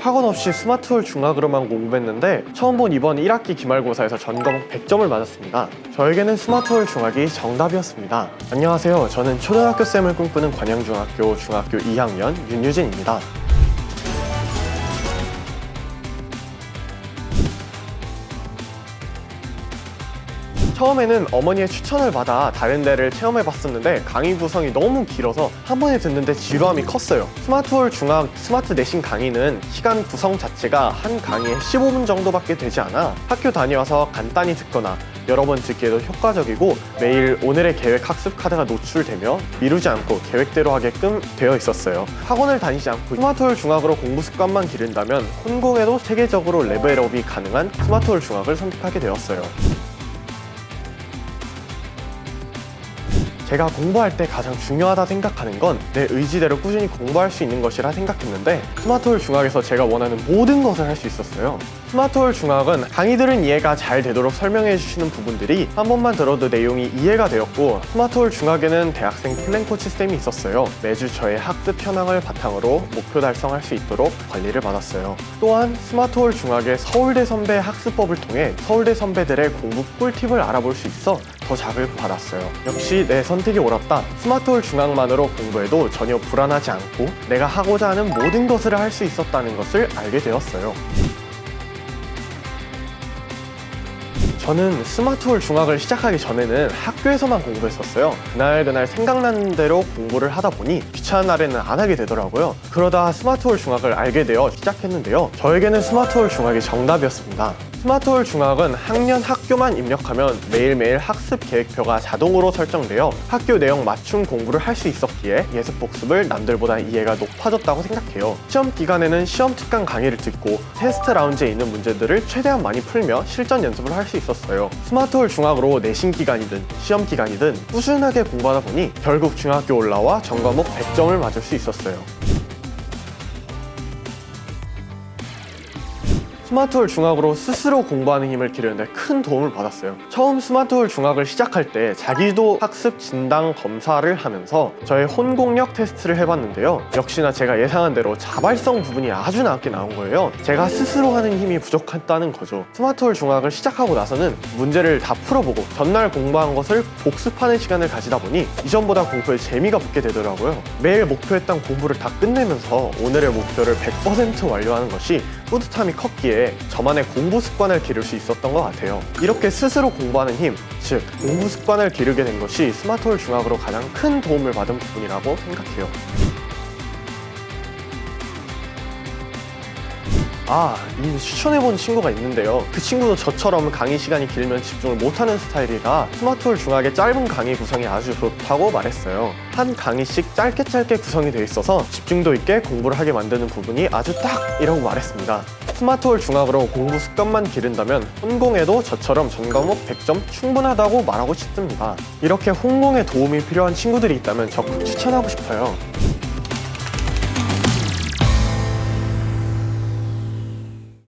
학원 없이 스마트홀 중학으로만 공부했는데 처음 본 이번 1학기 기말고사에서 전 과목 100점을 맞았습니다. 저에게는 스마트홀 중학이 정답이었습니다. 안녕하세요. 저는 초등학교 쌤을 꿈꾸는 관양중학교 중학교 2학년 윤유진입니다. 처음에는 어머니의 추천을 받아 다른 데를 체험해 봤었는데 강의 구성이 너무 길어서 한 번에 듣는데 지루함이 컸어요. 스마트홀 중학 스마트 내신 강의는 시간 구성 자체가 한 강의에 15분 정도밖에 되지 않아 학교 다녀와서 간단히 듣거나 여러 번 듣기에도 효과적이고 매일 오늘의 계획 학습 카드가 노출되며 미루지 않고 계획대로 하게끔 되어 있었어요. 학원을 다니지 않고 스마트홀 중학으로 공부 습관만 기른다면 혼공에도 세계적으로 레벨업이 가능한 스마트홀 중학을 선택하게 되었어요. 제가 공부할 때 가장 중요하다 생각하는 건 내 의지대로 꾸준히 공부할 수 있는 것이라 생각했는데 스마트홀 중학에서 제가 원하는 모든 것을 할 수 있었어요. 스마트홀 중학은 강의들은 이해가 잘 되도록 설명해 주시는 부분들이 한 번만 들어도 내용이 이해가 되었고 스마트홀 중학에는 대학생 플랜 코치 쌤이 있었어요. 매주 저의 학습 현황을 바탕으로 목표 달성할 수 있도록 관리를 받았어요. 또한 스마트홀 중학의 서울대 선배 학습법을 통해 서울대 선배들의 공부 꿀팁을 알아볼 수 있어 더 자극 받았어요. 역시 내 선택이 옳았다. 스마트홀 중학만으로 공부해도 전혀 불안하지 않고 내가 하고자 하는 모든 것을 할 수 있었다는 것을 알게 되었어요. 저는 스마트홀 중학을 시작하기 전에는 학교에서만 공부했었어요. 그날 그날 생각나는 대로 공부를 하다 보니 귀찮은 날에는 안 하게 되더라고요. 그러다 스마트홀 중학을 알게 되어 시작했는데요. 저에게는 스마트홀 중학이 정답이었습니다. 스마트홀 중학은 학년 학교만 입력하면 매일매일 학습 계획표가 자동으로 설정되어 학교 내용 맞춤 공부를 할 수 있었기에 예습 복습을 남들보다 이해가 높아졌다고 생각해요. 시험 기간에는 시험 특강 강의를 듣고 테스트 라운지에 있는 문제들을 최대한 많이 풀며 실전 연습을 할 수 있었어요. 스마트홀 중학으로 내신 기간이든 시험 기간이든 꾸준하게 공부하다 보니 결국 중학교 올라와 전 과목 100점을 맞을 수 있었어요. 스마트홀 중학으로 스스로 공부하는 힘을 기르는데 큰 도움을 받았어요. 처음 스마트홀 중학을 시작할 때 자기도 학습 진단 검사를 하면서 저의 혼공력 테스트를 해봤는데요. 역시나 제가 예상한 대로 자발성 부분이 아주 낮게 나온 거예요. 제가 스스로 하는 힘이 부족했다는 거죠. 스마트홀 중학을 시작하고 나서는 문제를 다 풀어보고 전날 공부한 것을 복습하는 시간을 가지다 보니 이전보다 공부에 재미가 붙게 되더라고요. 매일 목표했던 공부를 다 끝내면서 오늘의 목표를 100% 완료하는 것이 뿌듯함이 컸기에 저만의 공부 습관을 기를 수 있었던 것 같아요. 이렇게 스스로 공부하는 힘, 즉 공부 습관을 기르게 된 것이 스마트홀 중학으로 가장 큰 도움을 받은 부분이라고 생각해요. 아, 이 추천해본 친구가 있는데요. 그 친구도 저처럼 강의 시간이 길면 집중을 못하는 스타일이라 스마트홀 중학의 짧은 강의 구성이 아주 좋다고 말했어요. 한 강의씩 짧게 짧게 구성이 되어 있어서 집중도 있게 공부를 하게 만드는 부분이 아주 딱 이라고 말했습니다. 스마트홀 중학으로 공부 습관만 기른다면 혼공에도 저처럼 전 과목 100점 충분하다고 말하고 싶습니다. 이렇게 혼공에 도움이 필요한 친구들이 있다면 적극 추천하고 싶어요.